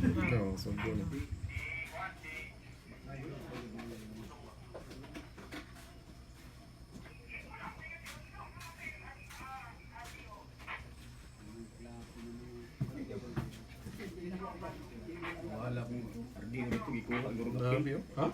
Oo, sugbo na. Wala kong ardi ko dito ikuha guro ka. Grabe oh. Ha?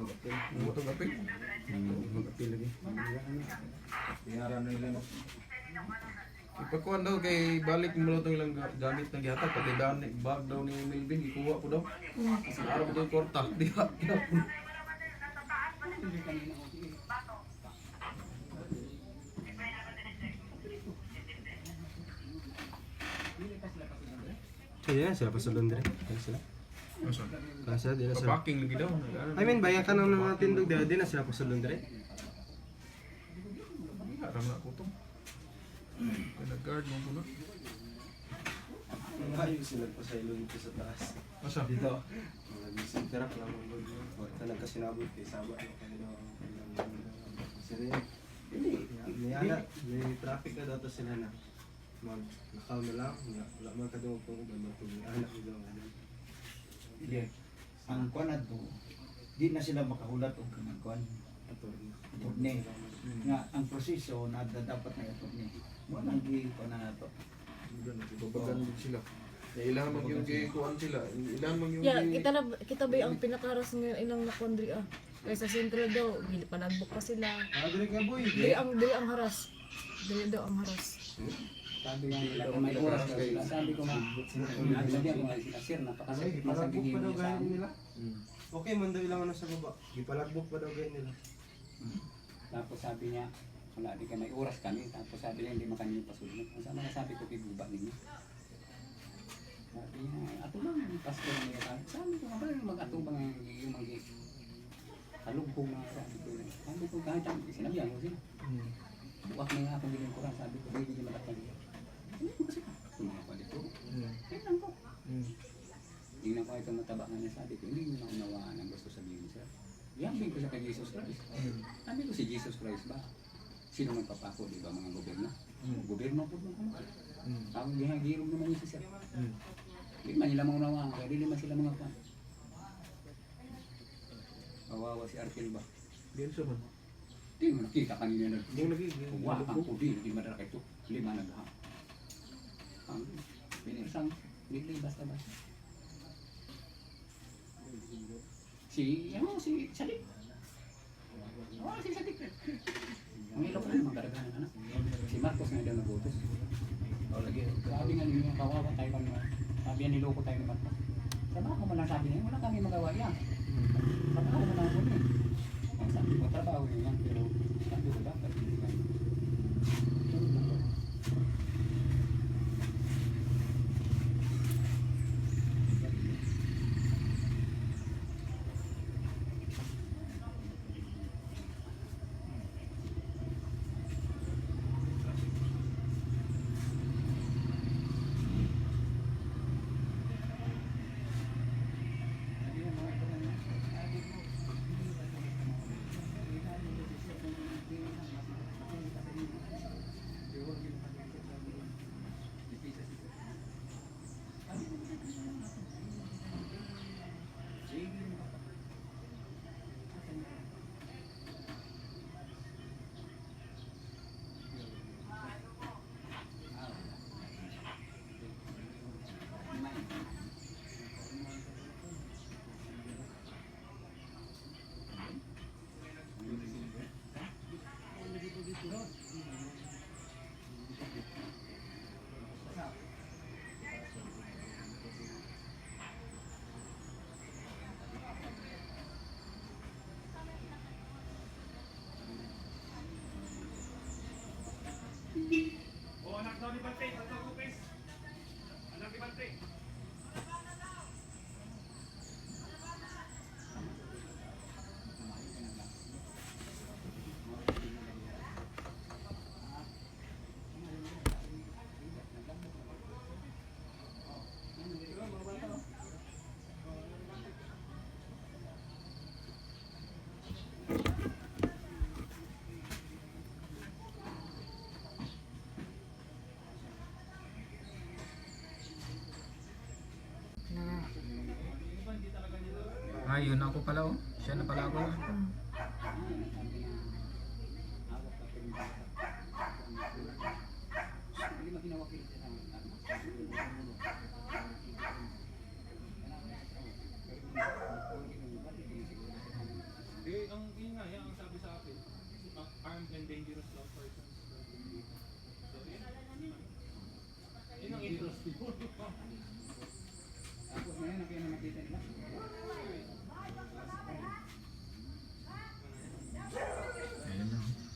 Ano ito gapit? Magapil lagi. Iyara na nila. Ipakuan daw kay balik mo lang itong ilang ga- gamit na gihatag pati daan bag daw ni Melvin ikuha ko daw. Kasi araw daw yung korta. Di ba? Kinapon. Kaya sila pa sa Londres. Kaya sila. Asa? Kasa, di na sila. Papaking lagi daw. I mean, bayan ka ng mga tindog dahil di na sila pa sa Londres. Aram na ko to. Kaya nag-guard mo ko na. Ayun sila pa sa ilong dito sa taas. Asa? Dito. Mga gising terap lang ang gold. Wala nagkasinabot kay Saba. Sila. Hindi. May ana, may traffic na dato sila na. Mag nakaw na lang. Wala man kadungog kung uban matulog. Anak nila. Hindi. Ang kuan ato, di na sila makahulat og kanang kuan Attorney. attorney. Nga ang proseso na dapat na attorney. Mo nang gi kuan na nato. Babagan din sila. Ilan mag yung gay kuan sila. Ilan mag yung Ya, gay- kita na kita ba ang pinakaras ng inang nakondri ah. Kaysa sentro daw, gili pa nagbuk pa sila. Ah, dali ka boy. Dili ang dili ang haras. Dili daw ang haras. Sabi nga nila kung may oras daw sila. Sabi ko nga, sabi ko nga sila sir, napakasakit na sa niya sa amin. nila. Okay, man daw ilang ano sa baba. Gipalagbok pa daw gaya nila. Tapos sabi niya, wala di ka may oras kami. Tapos sabi niya, hindi makanyo pasulong. Ang sama sabi ko, kiguba ninyo. Sabi niya, ato bang pasto niya sabi. Ko ba, mag-ato bang yung mag kalugkong na sabi ko. Sabi ko, kahit ang sinabihan ko sila. Buwak na nga akong ginagawa. Sabi ko, hindi niya matakal. Hindi ko kasi, tumapa dito. Hmm. Tingnan ko. Hmm. Tingnan ko itong mataba nga niya sabi ko, hindi mo na unawaan ang gusto sabihin sir. Yambing ko siya kay Jesus Christ. Sabi ko si Jesus Christ ba? Sino man papako, di ba mga gobyerno? Gobyerno po mo kung Hmm. Ang gihagirog naman niya si sir. Hmm. Hindi man nila maunawaan, kaya di naman sila mga pan. Kawawa si Arkel ba? Diyan siya man. Di mo nakita kanina na Yung lagi. Wah, ang pudi, di madara ito. Lima nagha. Ang pinirsang, hindi basta-basta. Si, ano, si Sadik. Oh, si Sadik. Ang ilo ko na magdaragan anak. Si Marcos nga daw nagutos. Oh, lagi. Sabi nga niyo, kawawa tayo kami. Sabi yan, niloko tayo ni Marcos. Trabaho mo lang sabi niya, wala kami magawa yan. Trabaho mo lang ako niya. Ang sabi ko, trabaho niya yan, pero Oh, anak daw ni Bante, anak ni Bante. Anak ni Bante. Ay, yun ako pala oh. Siya na pala ako. Hmm. Eh, ang yun nga, yan ang sabi sa akin. Armed and dangerous to persons. So, yun. Yun ang ito. Tapos ngayon, ang kaya nakita nila. Ayun na. oh.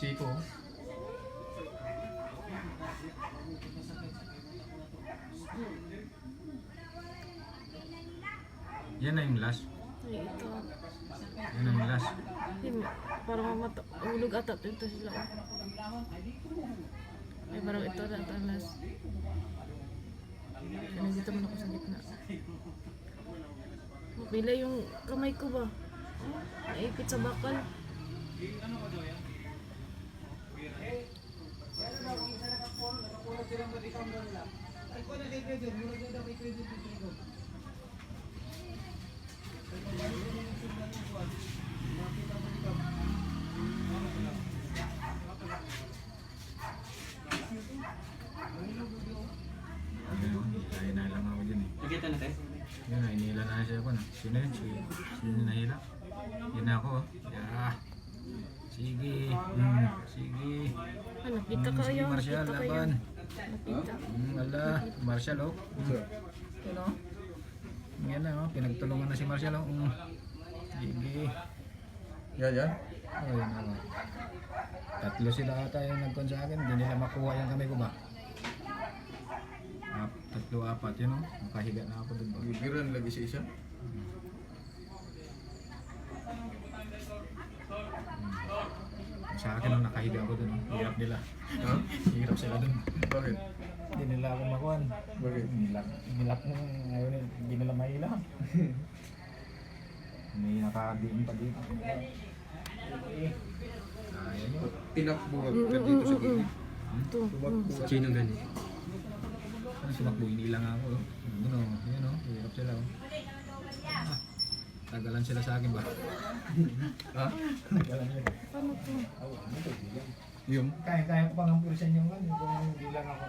Grabe si Chico. oh. Yan na yung last. Ay, ito. Yan na yung last. Parang mamata. Ulog ata ito sila. Ay, parang ito na ito last. Ay, nandito man ako sa gitna. Pila yung kamay ko ba? Naipit sa bakal. Ayun, hila lang ako dyan eh. Nakita na tayo? Yun, hinila na siya ako na. Sino yun? Si, sino nahila? Yun na ako. Yeah. Sige. Hmm. Sige. Ah, nakita ka sige, yun. Marshall, laban. Hmm, ala. Marshall, oh. Hmm. Yan, oh. Yan na, oh. Pinagtulungan na si Marshall, oh. Hmm. Sige. Yan, yan. Oh, na, oh. Tatlo sila ata yung nagkon sa akin. Hindi nila makuha yung kamay ko ba? Ap, tatlo, apat. Yun, oh. Nakahiga na ako oh. Gigiran lagi si isa. Sa akin ang nakahiga ako dun. oh. Hirap nila. Ha? Hirap sila dun. Bakit? Hindi nila ako makuhan. Bakit? Nilak, nilak mo ngayon. Hindi nila mahila. May nakadiin pa dito. Kaya nyo. Tinakbo ka dito sa gilid. Ito. Tumakbo. Sino ganun? Ano sumakbo, hindi lang ako. oh. Yun o, yun o. Hirap sila o. Ah, tagalan sila sa akin ba? Ha? to? Oh, ano to? bilang. Yung? Kaya, kaya ko pang hampurisan yung ano, kung hindi lang ako.